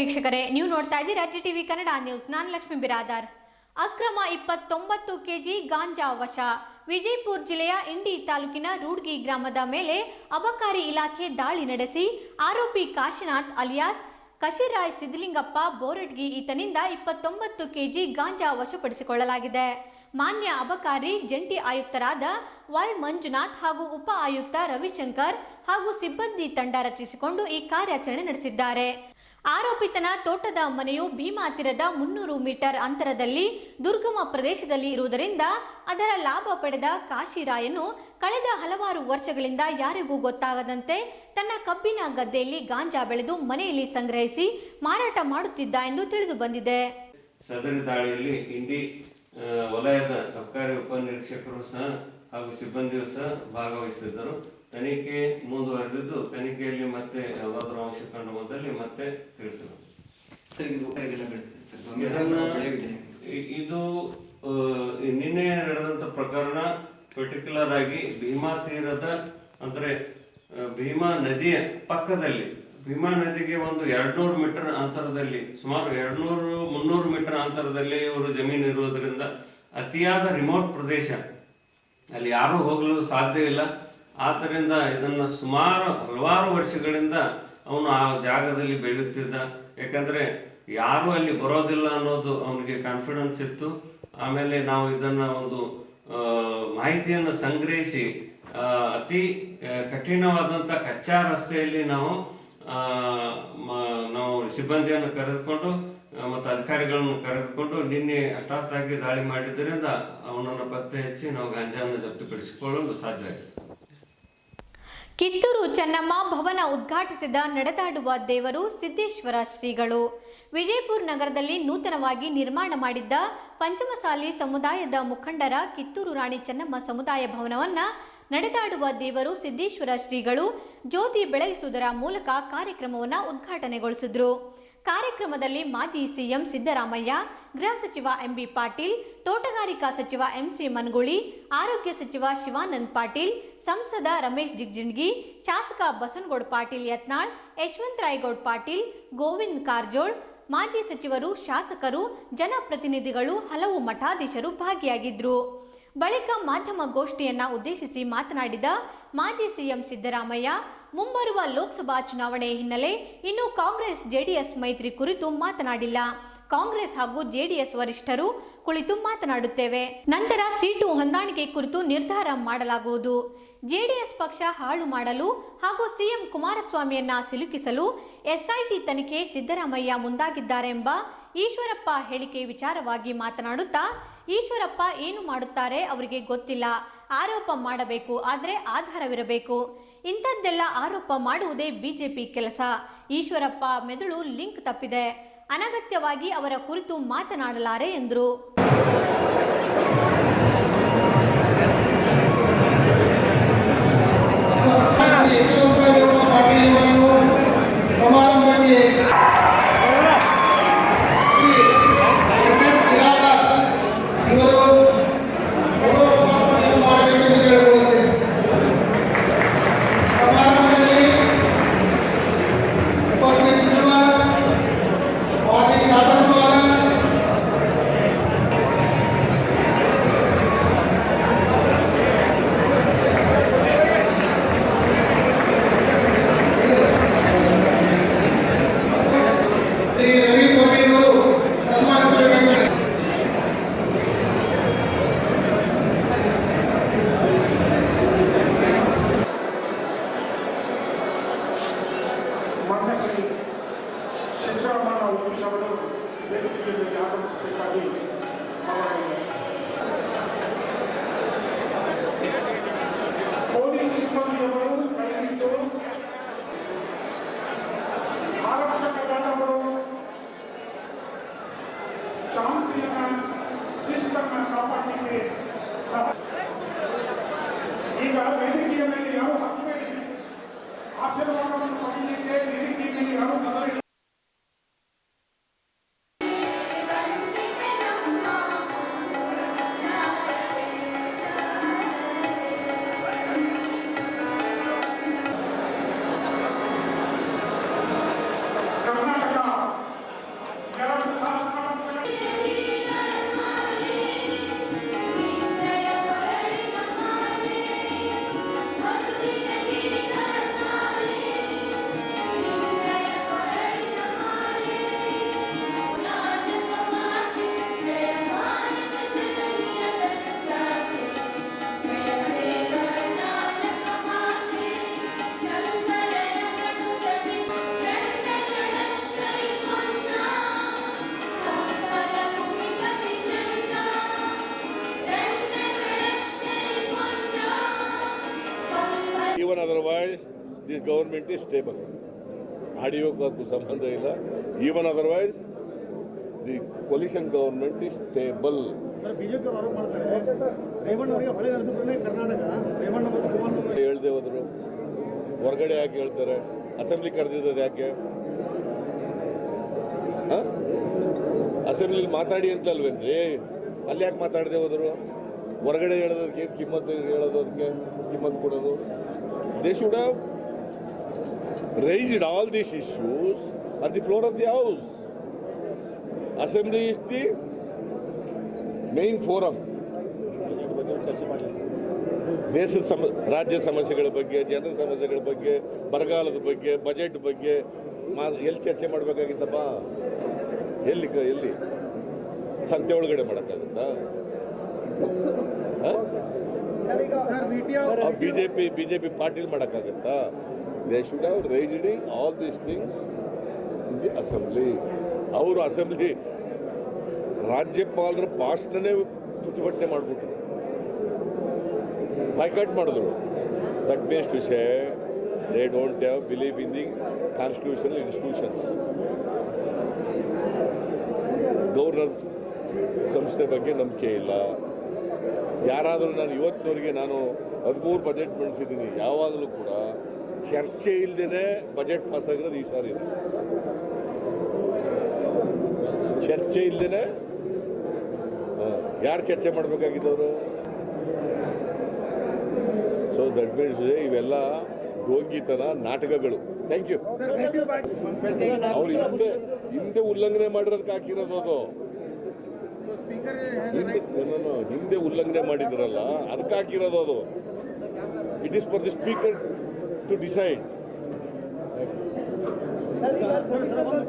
ವೀಕ್ಷಕರೇ, ನೀವು ನೋಡ್ತಾ ಇದ್ದೀರಾ ಜಿ ಟಿವಿ ಕನ್ನಡ ನ್ಯೂಸ್. ನಾನು ಲಕ್ಷ್ಮಿ ಬಿರಾದಾರ್. ಅಕ್ರಮ ಇಪ್ಪತ್ತೊಂಬತ್ತು ಕೆಜಿ ಗಾಂಜಾ ವಶ. ವಿಜಯಪುರ ಜಿಲ್ಲೆಯ ಇಂಡಿ ತಾಲೂಕಿನ ರೂಡ್ಗಿ ಗ್ರಾಮದ ಮೇಲೆ ಅಬಕಾರಿ ಇಲಾಖೆ ದಾಳಿ ನಡೆಸಿ, ಆರೋಪಿ ಕಾಶಿನಾಥ್ ಅಲಿಯಾಸ್ ಕಶಿರಾಯ್ ಸಿದ್ದಲಿಂಗಪ್ಪ ಬೋರಡ್ಗಿ ಈತನಿಂದ ಇಪ್ಪತ್ತೊಂಬತ್ತು ಕೆಜಿ ಗಾಂಜಾ ವಶಪಡಿಸಿಕೊಳ್ಳಲಾಗಿದೆ. ಮಾನ್ಯ ಅಬಕಾರಿ, ಜಂಟಿ ಆಯುಕ್ತರಾದ ವೈ ಮಂಜುನಾಥ್ ಹಾಗೂ ಉಪ ಆಯುಕ್ತ ರವಿಶಂಕರ್ ಹಾಗೂ ಸಿಬ್ಬಂದಿ ತಂಡ ರಚಿಸಿಕೊಂಡು ಈ ಕಾರ್ಯಾಚರಣೆ ನಡೆಸಿದ್ದಾರೆ. ಆರೋಪಿತನ ತೋಟದ ಮನೆಯು ಭೀಮಾ ಹತ್ತಿರದ ಮುನ್ನೂರು ಮೀಟರ್ ಅಂತರದಲ್ಲಿ ದುರ್ಗಮ ಪ್ರದೇಶದಲ್ಲಿ ಇರುವುದರಿಂದ ಅದರ ಲಾಭ ಪಡೆದ ಕಾಶಿರಾಯನು ಕಳೆದ ಹಲವಾರು ವರ್ಷಗಳಿಂದ ಯಾರಿಗೂ ಗೊತ್ತಾಗದಂತೆ ತನ್ನ ಕಬ್ಬಿನ ಗದ್ದೆಯಲ್ಲಿ ಗಾಂಜಾ ಬೆಳೆದು ಮನೆಯಲ್ಲಿ ಸಂಗ್ರಹಿಸಿ ಮಾರಾಟ ಮಾಡುತ್ತಿದ್ದ ಎಂದು ತಿಳಿದು ಬಂದಿದೆ. ಸದರಿ ದಾಳಿಯಲ್ಲಿ ಇಂಡಿ ವಲಯದ ಸರ್ಕಾರಿ ಉಪನಿರೀಕ್ಷಕರು ಸಹ ಹಾಗೂ ಸಿಬ್ಬಂದಿಯು ಸಹ ಭಾಗವಹಿಸಿದ್ದರು. ತನಿಖೆ ಮುಂದುವರೆದಿದ್ದು ತನಿಖೆಯಲ್ಲಿ ಮತ್ತೆ ಯಾವುದಾದ್ರೂ ಅಂಶ ಕಂಡು ಬಂದಲ್ಲಿ ಮತ್ತೆ ತಿಳಿಸಲು ಸರ್ ಇದು ಇದು ನಿನ್ನೆ ನಡೆದಂತ ಪ್ರಕರಣ ಪರ್ಟಿಕ್ಯುಲರ್ ಆಗಿ ಭೀಮಾ ತೀರದ ಅಂದ್ರೆ ಭೀಮಾ ನದಿಯ ಪಕ್ಕದಲ್ಲಿ ಭೀಮಾ ನದಿಗೆ ಒಂದು ಎರಡ್ನೂರು ಮೀಟರ್ ಅಂತರದಲ್ಲಿ ಸುಮಾರು ಎರಡ್ನೂರು ಮುನ್ನೂರು ಮೀಟರ್ ಅಂತರದಲ್ಲಿ ಇವರು ಜಮೀನು ಇರುವುದರಿಂದ ಅತಿಯಾದ ರಿಮೋಟ್ ಪ್ರದೇಶ. ಅಲ್ಲಿ ಯಾರೂ ಹೋಗಲು ಸಾಧ್ಯ ಇಲ್ಲ. ಆದ್ದರಿಂದ ಇದನ್ನು ಸುಮಾರು ಹಲವಾರು ವರ್ಷಗಳಿಂದ ಅವನು ಆ ಜಾಗದಲ್ಲಿ ಬೆಳೆಯುತ್ತಿದ್ದ. ಯಾಕಂದರೆ ಯಾರೂ ಅಲ್ಲಿ ಬರೋದಿಲ್ಲ ಅನ್ನೋದು ಅವನಿಗೆ ಕಾನ್ಫಿಡೆನ್ಸ್ ಇತ್ತು. ಆಮೇಲೆ ನಾವು ಇದನ್ನು ಒಂದು ಮಾಹಿತಿಯನ್ನು ಸಂಗ್ರಹಿಸಿ ಅತಿ ಕಠಿಣವಾದಂಥ ಕಚ್ಚಾ ರಸ್ತೆಯಲ್ಲಿ ನಾವು ನಾವು ಸಿಬ್ಬಂದಿಯನ್ನು ಕರೆದುಕೊಂಡು ಮತ್ತು ಅಧಿಕಾರಿಗಳನ್ನು ಕರೆದುಕೊಂಡು ನಿನ್ನೆ ಹಠಾತ್ತಾಗಿ ದಾಳಿ ಮಾಡಿದ್ದರಿಂದ ಅವನನ್ನು ಪತ್ತೆ ಹಚ್ಚಿ ನಾವು ಗಾಂಜಾವನ್ನು ಜಪ್ತಿಪಡಿಸಿಕೊಳ್ಳಲು ಸಾಧ್ಯ ಆಯಿತು ಕಿತ್ತೂರು ಚೆನ್ನಮ್ಮ ಭವನ ಉದ್ಘಾಟಿಸಿದ ನಡೆದಾಡುವ ದೇವರು ಸಿದ್ದೇಶ್ವರ ಶ್ರೀಗಳು. ವಿಜಯಪುರ ನಗರದಲ್ಲಿ ನೂತನವಾಗಿ ನಿರ್ಮಾಣ ಮಾಡಿದ್ದ ಪಂಚಮಸಾಲಿ ಸಮುದಾಯದ ಮುಖಂಡರ ಕಿತ್ತೂರು ರಾಣಿ ಚೆನ್ನಮ್ಮ ಸಮುದಾಯ ಭವನವನ್ನ ನಡೆದಾಡುವ ದೇವರು ಸಿದ್ದೇಶ್ವರ ಶ್ರೀಗಳು ಜ್ಯೋತಿ ಬೆಳಗಿಸುವುದರ ಮೂಲಕ ಕಾರ್ಯಕ್ರಮವನ್ನು ಉದ್ಘಾಟನೆಗೊಳಿಸಿದ್ರು. ಕಾರ್ಯಕ್ರಮದಲ್ಲಿ ಮಾಜಿ ಸಿಎಂ ಸಿದ್ದರಾಮಯ್ಯ, ಗೃಹ ಸಚಿವ ಎಂಬಿ ಪಾಟೀಲ್, ತೋಟಗಾರಿಕಾ ಸಚಿವ ಎಂಸಿ ಮನಗುಳಿ, ಆರೋಗ್ಯ ಸಚಿವ ಶಿವಾನಂದ್ ಪಾಟೀಲ್ ಸಂಸದ ರಮೇಶ್ ಜಿಗ್ಜಿಂಡ್ಗಿ ಶಾಸಕ ಬಸನಗೌಡ ಪಾಟೀಲ್ ಯತ್ನಾಳ್, ಯಶವಂತ ರಾಯಗೌಡ್ ಪಾಟೀಲ್, ಗೋವಿಂದ್ ಕಾರಜೋಳ್, ಮಾಜಿ ಸಚಿವರು, ಶಾಸಕರು, ಜನಪ್ರತಿನಿಧಿಗಳು ಹಲವು ಮಠಾಧೀಶರು ಭಾಗಿಯಾಗಿದ್ರು. ಬಳಿಕ ಮಾಧ್ಯಮ ಗೋಷ್ಠಿಯನ್ನ ಉದ್ದೇಶಿಸಿ ಮಾತನಾಡಿದ ಮಾಜಿ ಸಿಎಂ ಸಿದ್ದರಾಮಯ್ಯ, ಮುಂಬರುವ ಲೋಕಸಭಾ ಚುನಾವಣೆ ಹಿನ್ನೆಲೆ ಇನ್ನು ಕಾಂಗ್ರೆಸ್ ಜೆಡಿಎಸ್ ಮೈತ್ರಿ ಕುರಿತು ಮಾತನಾಡಿಲ್ಲ. ಕಾಂಗ್ರೆಸ್ ಹಾಗೂ ಜೆಡಿಎಸ್ ವರಿಷ್ಠರು ಕುಳಿತು ಮಾತನಾಡುತ್ತೇವೆ. ನಂತರ ಸೀಟು ಹೊಂದಾಣಿಕೆ ಕುರಿತು ನಿರ್ಧಾರ ಮಾಡಲಾಗುವುದು. ಜೆಡಿಎಸ್ ಪಕ್ಷ ಹಾಳು ಮಾಡಲು ಹಾಗೂ ಸಿಎಂ ಕುಮಾರಸ್ವಾಮಿಯನ್ನ ಸಿಲುಕಿಸಲು ಎಸ್ಐಟಿ ತನಿಖೆ ಸಿದ್ದರಾಮಯ್ಯ ಮುಂದಾಗಿದ್ದಾರೆಂಬ ಈಶ್ವರಪ್ಪ ಹೇಳಿಕೆ ವಿಚಾರವಾಗಿ ಮಾತನಾಡುತ್ತಾ, ಈಶ್ವರಪ್ಪ ಏನು ಮಾಡುತ್ತಾರೆ ಅವರಿಗೆ ಗೊತ್ತಿಲ್ಲ. ಆರೋಪ ಮಾಡಬೇಕು ಆದರೆ ಆಧಾರವಿರಬೇಕು. ಇಂಥದ್ದೆಲ್ಲ ಆರೋಪ ಮಾಡುವುದೇ ಬಿಜೆಪಿ ಕೆಲಸ. ಈಶ್ವರಪ್ಪ ಮೆದುಳು ಲಿಂಕ್ ತಪ್ಪಿದೆ. ಅನಗತ್ಯವಾಗಿ ಅವರ ಕುರಿತು ಮಾತನಾಡಲಾರೆ ಎಂದರು. ದಿಸ್ ಗೌರ್ಮೆಂಟ್ ಇಸ್ ಸ್ಟೇಬಲ್ ಅದಕ್ಕೂ ಸಂಬಂಧ ಇಲ್ಲ. Even otherwise the coalition government is stable ಹೇಳ್ದೆ ಹೋದ್ರು? ಹೊರಗಡೆ ಯಾಕೆ ಹೇಳ್ತಾರೆ? ಅಸೆಂಬ್ಲಿ ಕರೆದಿದ್ದದು ಯಾಕೆ? ಅಸೆಂಬ್ಲಿ ಮಾತಾಡಿ ಅಂತ ಅಲ್ವೇನ್ರಿ ಅಲ್ಲಿ ಯಾಕೆ ಮಾತಾಡದೆ ಹೋದ್ರು? ಹೊರಗಡೆ ಹೇಳೋದಕ್ಕೆ ಕಿಮ್ಮತ್ತು ಹೇಳೋದಕ್ಕೆ ಕಿಮ್ಮತ್ತು ಕೊಡೋದು. They should have raised all these issues at the floor of the house assembly is the main forum ದೇಶದ ಸಮ ರಾಜ್ಯ ಸಮಸ್ಯೆಗಳ ಬಗ್ಗೆ ಜನರ ಸಮಸ್ಯೆಗಳ ಬಗ್ಗೆ ಬರಗಾಲದ ಬಗ್ಗೆ ಬಜೆಟ್ ಬಗ್ಗೆ, ಮಾ, ಎಲ್ಲಿ ಚರ್ಚೆ ಮಾಡಬೇಕಾಗಿತ್ತಪ್ಪ? ಎಲ್ಲಿ ಕ, ಎಲ್ಲಿ? ಸಂತೆ ಒಳಗಡೆ ಮಾಡೋಕ್ಕಾಗುತ್ತಾ? ಬಿಜೆಪಿ ಅವರು B J P B J P ಪಾರ್ಟಿಲಿ ಮಾಡೋಕ್ಕಾಗುತ್ತಾ? They should have raised all these things in the assembly ಅವರು ಅಸೆಂಬ್ಲಿ ರಾಜ್ಯಪಾಲರ ಭಾಷಣನೇ ಪ್ರತಿಭಟನೆ ಮಾಡಿಬಿಟ್ರು. ಬೈಕಾಟ್ ಮಾಡಿದ್ರು. That means to say they don't have believe in the constitutional institutions governor ಸಂಸ್ಥೆ ಬಗ್ಗೆ ನಂಬಿಕೆ ಇಲ್ಲ. ಯಾರಾದರೂ ನಾನು ಇವತ್ತಿನವರೆಗೆ ನಾನು ಹದಿಮೂರು ಬಜೆಟ್ ಮಂಡಿಸಿದ್ದೀನಿ ಯಾವಾಗಲೂ ಕೂಡ ಚರ್ಚೆ ಇಲ್ಲದೇ ಬಜೆಟ್ ಪಾಸ್ ಆಗಿರೋದು ಈ ಸಾರಿ. ಚರ್ಚೆ ಇಲ್ಲದೇ ಯಾರು ಚರ್ಚೆ ಮಾಡಬೇಕಾಗಿದ್ದವರು? ಸೊ ದಟ್ ಮೀನ್ಸ್ ಇವೆಲ್ಲ ಡೋಂಗಿತನ ನಾಟಕಗಳು. ಥ್ಯಾಂಕ್ ಯು ಅವ್ರು ಹಿಂದೆ ಹಿಂದೆ ಉಲ್ಲಂಘನೆ ಮಾಡಿರೋದಕ್ಕೆ ಹಾಕಿರೋದು ಅದು. ಹಿಂದೆ ಉಲ್ಲಂಘನೆ ಮಾಡಿದ್ರಲ್ಲ ಅದಕ್ಕೆ ಹಾಕಿರೋದು ಅದು. It is for the speaker to decide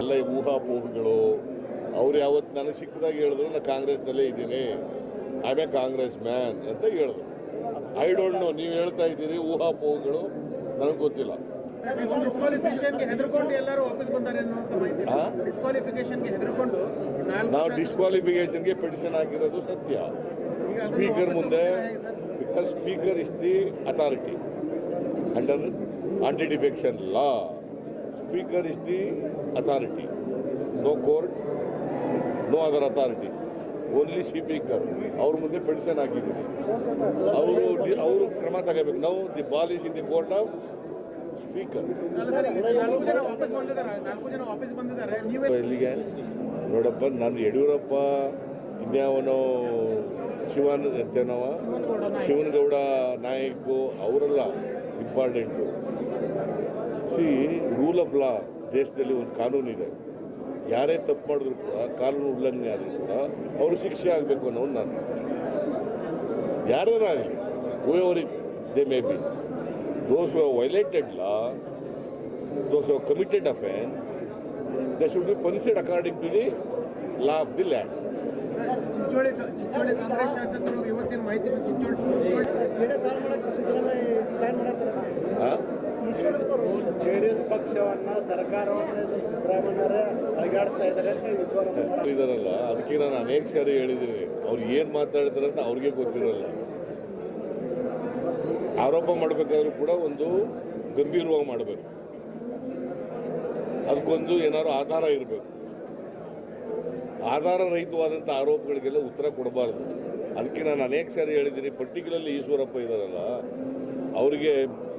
ಎಲ್ಲ ಊಹಾಪೋಹಗಳು, ಅವ್ರು ಯಾವತ್ತು ನನಗೆ ಸಿಕ್ಕದಾಗ ಹೇಳಿದ್ರು ನಾನು ಕಾಂಗ್ರೆಸ್ನಲ್ಲೇ ಇದ್ದೀನಿ. ಐ ಎ ಕಾಂಗ್ರೆಸ್ ಮ್ಯಾನ್ ಅಂತ ಹೇಳಿದ್ರು. ಐ ಡೋಂಟ್ ನೋ ನೀವು ಹೇಳ್ತಾ ಇದ್ದೀರಿ ಊಹಾಪೋಹಗಳು, ನನಗೆ ಗೊತ್ತಿಲ್ಲ. ನಾವು ಡಿಸ್ಕ್ವಾಲಿಫಿಕೇಶನ್ಗೆ ಪೆಟಿಷನ್ ಹಾಕಿರೋದು ಸತ್ಯ. ಸ್ಪೀಕರ್ ಮುಂದೆ because speaker is the authority under anti defection law speaker is the authority no court no other authority only speaker ಅವ್ರ ಮುಂದೆ ಪೆಟಿಷನ್ ಹಾಕಿದ್ದೀನಿ. ಅವರು ಅವರು ಕ್ರಮ ತಗೋಬೇಕು. ನಾವು the ball is in the court of speaker. ನೋಡಪ್ಪ ನಾನು ಯಡಿಯೂರಪ್ಪ ಇನ್ಯಾವನೋ ಶಿವನ್ ಎಂತೇನವ? ಶಿವನಗೌಡ ನಾಯಕು ಅವರೆಲ್ಲ important. See rule of law ದೇಶದಲ್ಲಿ ಒಂದು ಕಾನೂನು ಇದೆ ಯಾರೇ ತಪ್ಪು ಮಾಡಿದ್ರು ಕೂಡ ಕಾನೂನು ಉಲ್ಲಂಘನೆ ಆದರೂ ಕೂಡ ಅವರು ಶಿಕ್ಷೆ ಆಗಬೇಕು ಅನ್ನೋದು ನಾನು ಯಾರ್ಯಾರಾಗಲಿ it they may be those who violated law those who have committed offense, they should be punished according to the law of the land. Chincholi Chincholi Congress ಶಾಸಕರು ಇವತ್ತಿನ ಮಾಹಿತಿ ಚಿಂಚೋಳಿ ಜೆಡಿಎಸ್ ಪಕ್ಷವನ್ನ ಸರ್ಕಾರವನ್ನ ಸಿದ್ದರಾಮಯ್ಯರೇ ಅಲಗಾಡ್ತಾ ಇದ್ದಾರೆ ಅಂತ ಇದಾರಲ್ಲ ಅದಕ್ಕೆ ನಾನು ಅನೇಕ ಸಾರಿ ಹೇಳಿದ್ದೀನಿ. ಅವ್ರು ಏನು ಮಾತಾಡ್ತಾರೆ ಅಂತ ಅವ್ರಿಗೆ ಗೊತ್ತಿರಲ್ಲ. ಆರೋಪ ಮಾಡಬೇಕಾದ್ರೂ ಕೂಡ ಒಂದು ಗಂಭೀರವಾಗಿ ಮಾಡಬೇಕು. ಅದಕ್ಕೊಂದು ಏನಾದ್ರು ಆಧಾರ ಇರಬೇಕು. ಆಧಾರ ರಹಿತವಾದಂಥ ಆರೋಪಗಳಿಗೆಲ್ಲ ಉತ್ತರ ಕೊಡಬಾರ್ದು. ಅದಕ್ಕೆ ನಾನು ಅನೇಕ ಸಾರಿ ಹೇಳಿದ್ದೀನಿ, ಪರ್ಟಿಕ್ಯುಲರ್ಲಿ ಈಶ್ವರಪ್ಪ ಇದ್ದಾರಲ್ಲ, ಅವರಿಗೆ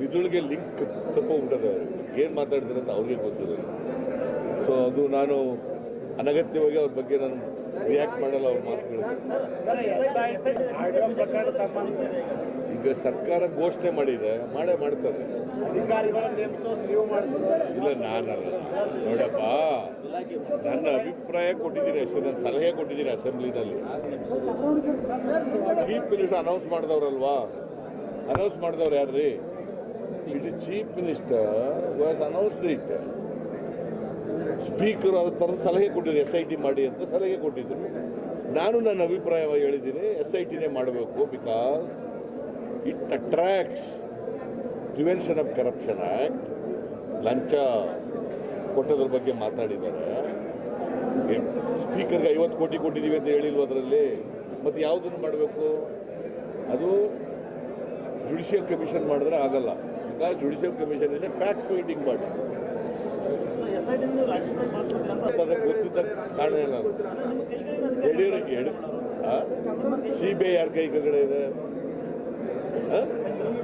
ಮಿದುಳಿಗೆ ಲಿಂಕ್ ತಪ್ಪೋಗ್ಬಿಟ್ಟದೆ ಏನು ಮಾತಾಡ್ತೀರಂತ ಅವ್ರಿಗೆ ಗೊತ್ತಿರಲ್ಲ ಸೊ ಅದು ನಾನು ಅನಗತ್ಯವಾಗಿ ಅವ್ರ ಬಗ್ಗೆ ನಾನು ರಿಯಾಕ್ಟ್ ಮಾಡಲ್ಲ ಅವ್ರ ಮಾತುಗಳು. ಈಗ ಸರ್ಕಾರ ಘೋಷಣೆ ಮಾಡಿದೆ, ಮಾಡೇ ಮಾಡ್ತಾರೆ. ಇಲ್ಲ, ನಾನಲ್ಲ. ನೋಡಪ್ಪ, ನನ್ನ ಅಭಿಪ್ರಾಯ ಕೊಟ್ಟಿದ್ದೀನಿ ಅಷ್ಟೇ, ನನ್ನ ಸಲಹೆ ಕೊಟ್ಟಿದ್ದೀನಿ ಅಸೆಂಬ್ಲಿನಲ್ಲಿ. ಚೀಫ್ ಮಿನಿಸ್ಟರ್ ಅನೌನ್ಸ್ ಮಾಡಿದವ್ರಲ್ವಾ? ಅನೌನ್ಸ್ ಮಾಡಿದವ್ರು ಯಾರ್ರಿ? It chief minister was announced it speaker ಅದ್ರ ಸಲಹೆ ಕೊಟ್ಟಿದ್ರು ಎಸ್ ಐ ಟಿ ಮಾಡಿ ಅಂತ ಸಲಹೆ ಕೊಟ್ಟಿದ್ರು. ನಾನು ನನ್ನ ಅಭಿಪ್ರಾಯವಾಗಿ ಹೇಳಿದ್ದೀನಿ ಎಸ್ ಐ ಟಿನೇ ಮಾಡಬೇಕು because it attracts prevention of corruption act ಲಂಚ ಕೊಟ್ಟದ್ರ ಬಗ್ಗೆ ಮಾತಾಡಿದ್ದಾರೆ. ಸ್ಪೀಕರ್ಗೆ ಐವತ್ತು ಕೋಟಿ ಕೊಟ್ಟಿದ್ದೀವಿ ಅಂತ ಹೇಳಿಲ್ವ ಅದರಲ್ಲಿ? ಮತ್ತು ಯಾವುದನ್ನು ಮಾಡಬೇಕು? ಅದು ಜುಡಿಷಿಯಲ್ ಕಮಿಷನ್ ಮಾಡಿದ್ರೆ ಆಗಲ್ಲ. ತನಕ judicial commission is fact finding ಮಾಡಿ. ಅದಕ್ಕೆ ಗೊತ್ತಿದ್ದ ಕಾರಣ ಏನು? ಯಡಿಯೂರಪ್ಪ ಹೇಳಿ ಸಿ ಬಿ ಐ ಯಾರ ಕೈ ಕಡೆ ಇದೆ?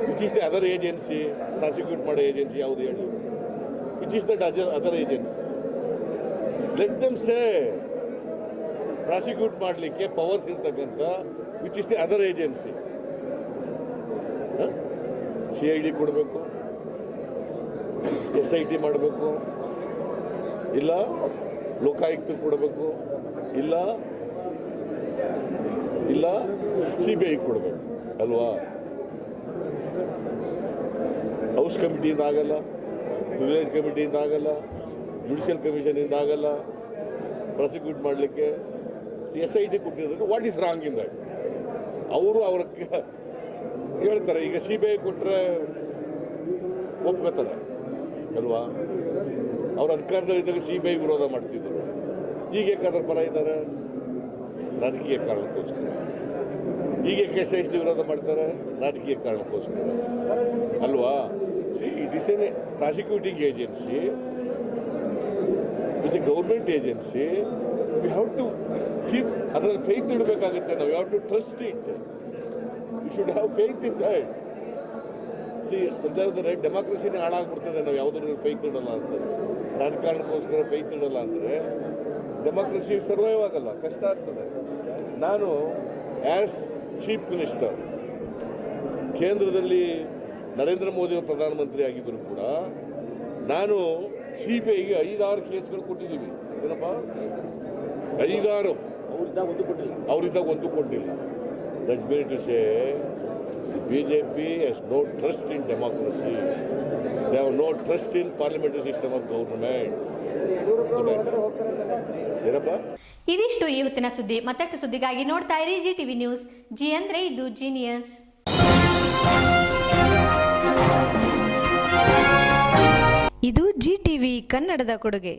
Which is the other agency prosecute ಮಾಡೋ ಏಜೆನ್ಸಿ ಯಾವುದು ಹೇಳಿ? Which is that other agency let them say prosecute ಮಾಡಲಿಕ್ಕೆ ಪವರ್ಸ್ ಇರ್ತಕ್ಕಂಥ which is the other agency C I D ಕೊಡಬೇಕು, ಎಸ್ ಐ ಟಿ ಮಾಡಬೇಕು, ಇಲ್ಲ ಲೋಕಾಯುಕ್ತ ಕೊಡಬೇಕು, ಇಲ್ಲ ಇಲ್ಲ ಸಿ ಬಿ ಐ ಕೊಡಬೇಕು, ಅಲ್ವಾ? ಹೌಸ್ ಕಮಿಟಿಯಿಂದ ಆಗಲ್ಲ, ವಿಲೇಜ್ ಕಮಿಟಿಯಿಂದ ಆಗಲ್ಲ ಜುಡಿಷಿಯಲ್ ಕಮಿಷನಿಂದ ಆಗಲ್ಲ ಪ್ರಾಸಿಕ್ಯೂಟ್ ಮಾಡಲಿಕ್ಕೆ, S I T ಕೊಟ್ಟಿರೋದಕ್ಕೆ what is wrong in that ಅವರು ಅವ್ರ ಹೇಳ್ತಾರೆ, ಈಗ ಸಿ ಬಿ ಐ ಕೊಟ್ಟರೆ ಒಪ್ಕೋತಾರೆ, ಅಲ್ವಾ? ಅವ್ರ ಅಧಿಕಾರದಲ್ಲಿದ್ದಾಗ ಸಿ ಬಿ ಐ ವಿರೋಧ ಮಾಡ್ತಿದ್ರು. ಈಗ ಯಾಕಾದ್ರೆ ಪರ ಇದ್ದಾರೆ? ರಾಜಕೀಯ ಕಾರಣಕ್ಕೋಸ್ಕರ. ಈಗ ಐ ಟಿ ವಿರೋಧ ಮಾಡ್ತಾರೆ? ರಾಜಕೀಯ ಕಾರಣಕ್ಕೋಸ್ಕರ. ಅಲ್ವಾ? See, it is an prosecuting agency. Is a government agency. We have to keep ಅದರಲ್ಲಿ ಫೇತ್ ಇಡಬೇಕಾಗುತ್ತೆ ನಾವು. Have to trust it should have faith in that see ಅಂತಂದ್ರೆ ಡೆಮಾಕ್ರಸಿನೇ ಹಾಳಾಗ್ಬಿಡ್ತದೆ ನಾವು ಯಾವುದ್ರಲ್ಲಿ ಫೇತ್ ಇಡಲ್ಲ ಅಂತ. ರಾಜಕಾರಣಕ್ಕೋಸ್ಕರ ಫೇತ್ ಇಡಲ್ಲ ಅಂದರೆ ಡೆಮಾಕ್ರಸಿ ಸರ್ವೈವ್ ಆಗಲ್ಲ ಕಷ್ಟ ಆಗ್ತದೆ. ನಾನು ಆ್ಯಸ್ ಚೀಫ್ ಮಿನಿಸ್ಟರ್ ಕೇಂದ್ರದಲ್ಲಿ ನರೇಂದ್ರ ಮೋದಿ ಅವರು ಪ್ರಧಾನಮಂತ್ರಿ ಆಗಿದ್ದರು ಕೂಡ ನಾನು ಸಿ ಬಿ ಐಗೆ ಐದಾರು ಕೇಸ್ಗಳು ಕೊಟ್ಟಿದ್ದೀವಿ. ಏನಪ್ಪ? ಐದಾರು. ಅವರಿದ್ದಾಗ ಒಂದು ಕೊಟ್ಟಿಲ್ಲ. That mean to say B J P is no trust in democracy they have no trust in parliamentary system of government ಏನಪ್ಪ? ಇದಿಷ್ಟು ಈ ಹೊತ್ತಿನ ಸುದ್ದಿ. ಮತ್ತಷ್ಟು ಸುದ್ದಿಗಾಗಿ ನೋಡ್ತಾ ಇರಿ ಜಿ ಟಿವಿ ನ್ಯೂಸ್ ಜಿ ಅಂದ್ರೆ ಇದು ಜೀನಿಯಸ್ ಇದು ಜಿ ಟಿವಿ ಕನ್ನಡದ ಕೊಡುಗೆ.